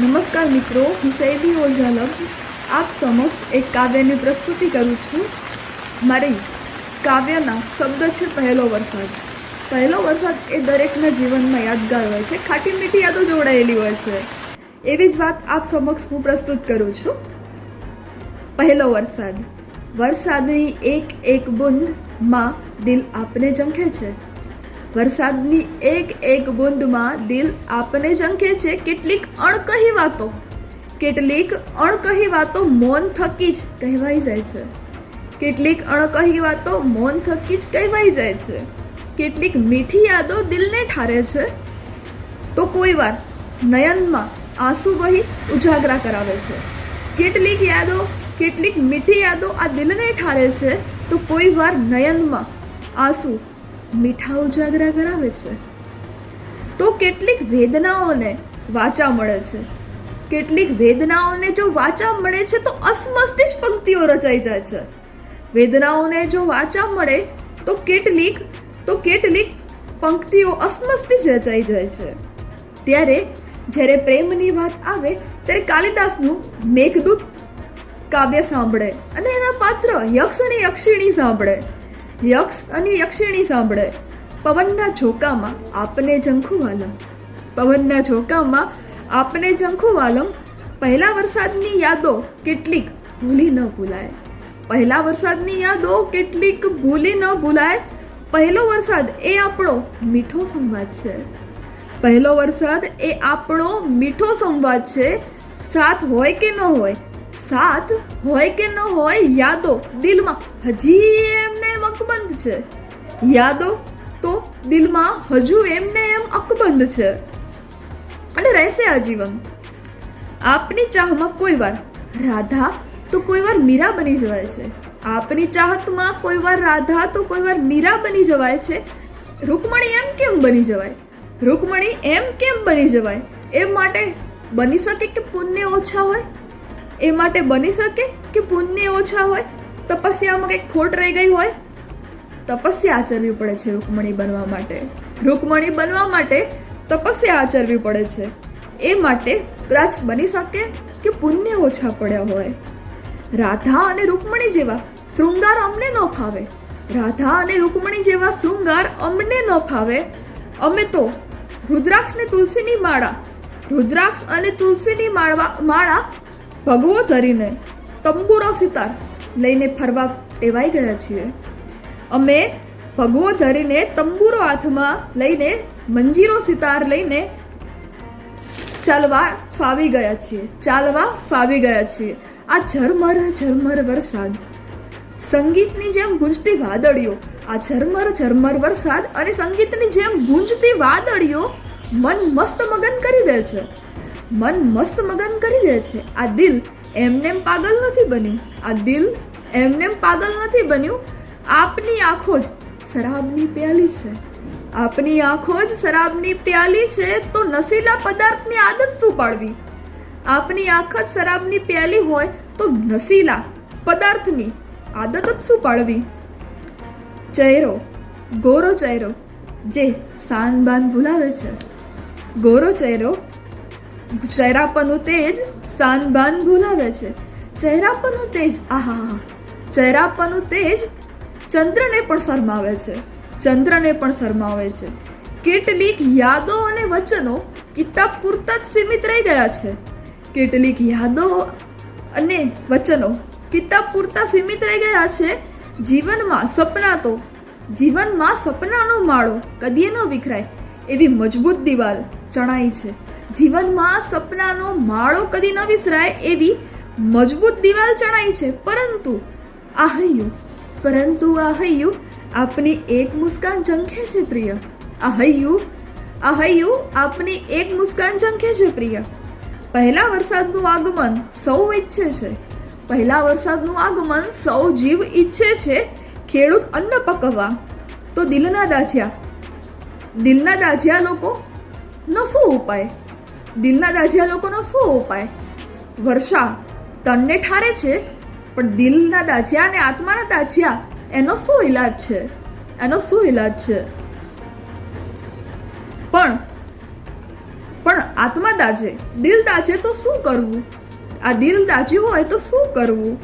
નમસ્કાર મિત્રો, હું સૈબી ઓઝા આપ સમક્ષ એક કાવ્યની પ્રસ્તુતિ કરું છું. મારી કાવ્યના શબ્દ છે પહેલો વરસાદ. પહેલો વરસાદ એ દરેકના જીવનમાં યાદગાર હોય છે, ખાટી મીઠી યાદો જોડાયેલી હોય છે. એવી જ વાત આપ સમક્ષ હું પ્રસ્તુત કરું છું. પહેલો વરસાદ. વરસાદની એક એક બુંદમાં દિલ આપને ઝંખે છે. વરસાદની એક એક બૂંદમાં દિલ આપને ઝંખે છે કેટલીક અણકહી વાતો. કેટલીક અણકહી વાતો મૌન થકી જ કહેવાઈ જાય છે. કેટલીક અણકહી વાતો મૌન થકી જ કહેવાઈ જાય છે. કેટલીક મીઠી યાદો દિલને ઠારે છે. તો કોઈ વાર નયનમાં આંસુ વહી ઉજાગરા કરાવે છે. કેટલીક યાદો, કેટલીક મીઠી યાદો આ દિલને ઠારે છે. તો કોઈ વાર નયનમાં આંસુ મીઠા ઉજાગરા કરાવે છે? તો કેટલીક વેદનાઓને વાચા મળે છે. કેટલીક વેદનાઓને જો વાચા મળે છે તો અસમસ્તી જ પંક્તિઓ રચાઈ જાય છે. વેદનાઓને જો વાચા મળે તો કેટલીક તો કેટલીક પંક્તિઓ અસમસ્તી જ રચાઈ જાય છે. ત્યારે જ્યારે પ્રેમની વાત આવે, ત્યારે કાલિદાસનું મેઘદૂત કાવ્ય સાંભળે અને એના પાત્ર યક્ષ અને યક્ષિણી સાંભળે. યક્ષ અને યક્ષિણી સાંભળે. પવનના ઝોકામાં આપને વાલમ. પવનના ઝોકામાં આપને વાલમ. પહેલા વરસાદની યાદો કેટલીક ભૂલી ન ભૂલાય. પહેલા વરસાદની યાદો કેટલીક ભૂલી ન ભૂલાય. પહેલો વરસાદ એ આપણો મીઠો સંવાદ છે. પહેલો વરસાદ એ આપણો મીઠો સંવાદ છે. સાથ હોય કે ન હોય? સાથ હોય કે ન હોય? યાદો દિલમાં હજી એમ અકબંધ છે. યાદો તો દિલમાં હજુ એમને એમ અકબંધ છે. અને રહેશે આજીવન. આપની ચાહમાં કોઈ વાર રાધા તો કોઈ વાર મીરા બની જવાય છે. આપની ચાહતમાં કોઈ વાર રાધા તો કોઈ વાર મીરા બની જવાય છે. રૂકમણી એમ કેમ બની જવાય? રૂકમણી એમ કેમ બની જવાય? એ માટે બની શકે કે પુણ્ય ઓછા હોય? એ માટે બની શકે કે પુણ્ય ઓછા હોય? તપસ્યામાં કંઈક ખોટ રહી ગઈ હોય? તપસ્યા આચરવી પડે છે રૂકમણી બનવા માટે. રૂકમણી બનવા માટે તપસ્યા આચરવી પડે છે. એ માટે કદાચ બની શકે કે પુણ્ય ઓછા પડ્યા હોય. રાધા અને રૂકમણી જેવા શૃંગાર અમને ન ફાવે. રાધા અને રૂકમણી જેવા શૃંગાર અમને ન ફાવે. અમે તો રુદ્રાક્ષ ને તુલસીની માળા, રુદ્રાક્ષ અને તુલસીની માળવા, માળા ભગવો ધરીને તંબુરો સિતાર લઈને ફરવા ટેવાઈ ગયા છીએ. અમે ભગવો ધરીને તંબુરો હાથમાં લઈને, મંજીરો સિતાર લઈને ચાલવા ફાવી ગયા છીએ, ચાલવા ફાવી ગયા છીએ. આ ઝરમર ઝરમર વરસાદ. સંગીતની જેમ ગુંજતી વાદળીઓ, આ ઝરમર ઝરમર વરસાદ અને સંગીતની જેમ ગુંજતી વાદળીઓ મન મસ્ત મગન કરી દે છે. મન મસ્ત મગન કરી દે છે. આ દિલ એમનેમ પાગલ નથી બન્યું. આ દિલ એમનેમ પાગલ નથી બન્યું. આપની આંખો જ શરાબની પ્યાલી છે. આપની આંખો જ શરાબની પ્યાલી છે તો નશીલા પદાર્થની આદત શું પાડવી? આપની આંખ જ શરાબની પ્યાલી હોય તો નશીલા પદાર્થની આદત જ શું પાડવી? ચહેરો, ગોરો ચહેરો, જે સાન બાન ભૂલાવે છે. ગોરો ચહેરો ચહેરા પરનું તેજ સાન બાન ભૂલાવે છે. ચહેરા પરનું તેજ આહા ચહેરા પરનું તેજ ચંદ્રને પણ શરમાવે છે. ચંદ્રને પણ શરમાવે છે. કેટલીક યાદો અને વચનો કિતાબ પૂરતા જ સીમિત રહી ગયા છે. કેટલીક યાદો અને વચનો કિતાબ પૂરતા સીમિત રહી ગયા છે. જીવનમાં સપના તો, જીવનમાં સપનાનો માળો કદીએ ન વિખરાય. એવી મજબૂત દિવાલ ચણાઈ છે. જીવનમાં સપનાનો માળો કદી ન વિસરાય એવી મજબૂત દિવાલ ચણાઈ છે. પરંતુ આ હૈયું પરંતુ આ હૈયું આપની એક મુસ્કાન ઝંખે છે પ્રિય. આ હૈયું આ હૈયું આપની એક મુસ્કાન ઝંખે છે પ્રિય. પહેલા વરસાદનું આગમન સૌ ઈચ્છે છે. પહેલા વરસાદનું આગમન સૌ જીવ ઈચ્છે છે ખેડૂત અન્ન પકવવા. તો દિલના દાજિયા દિલના દાજિયા લોકોનો શું ઉપાય? દિલના દાજિયા લોકોનો શું ઉપાય? વર્ષા તનને ઠારે છે પણ દિલના દાજિયા અને આત્માના દાજિયા એનો શું ઈલાજ છે? એનો શું ઈલાજ છે? પણ પણ આત્મા દાજે દિલ દાજે તો શું કરવું? આ દિલ દાજ્યું હોય તો શું કરવું?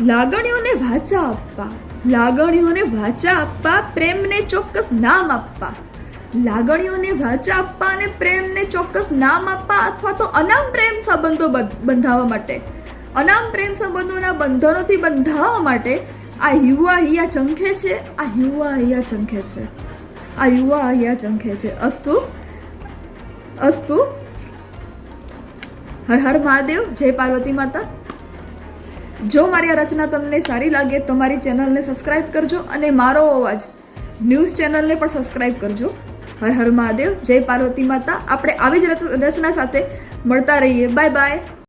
લાગણીઓને વાચા આપવા, લાગણીઓને વાચા આપવા, પ્રેમને ચોક્કસ નામ આપવા. લાગણીઓને વાચા આપવા અને પ્રેમને ચોક્કસ નામ આપવા અથવા તો અનામ પ્રેમ સંબંધો બંધ- બંધાવવા માટે. અનામ પ્રેમ સંબંધોના બંધનોથી બંધાવવા માટે આ યુવા અહીંયા ચંખે છે, આ યુવા અહીંયા ચંખે છે, આ યુવા અહીંયા ચંખે છે. અસ્તુ અસ્તુ. હર હર મહાદેવ, જય પાર્વતી માતા. જો મારી આ રચના તમને સારી લાગે તો મારી ચેનલને સબસ્ક્રાઇબ કરજો અને મારો અવાજ ન્યૂઝ ચેનલને પણ સબસ્ક્રાઇબ કરજો. હર હર મહાદેવ, જય પાર્વતી માતા. આપણે આવી જ રચ- રચના સાથે મળતા રહીએ. Bye bye.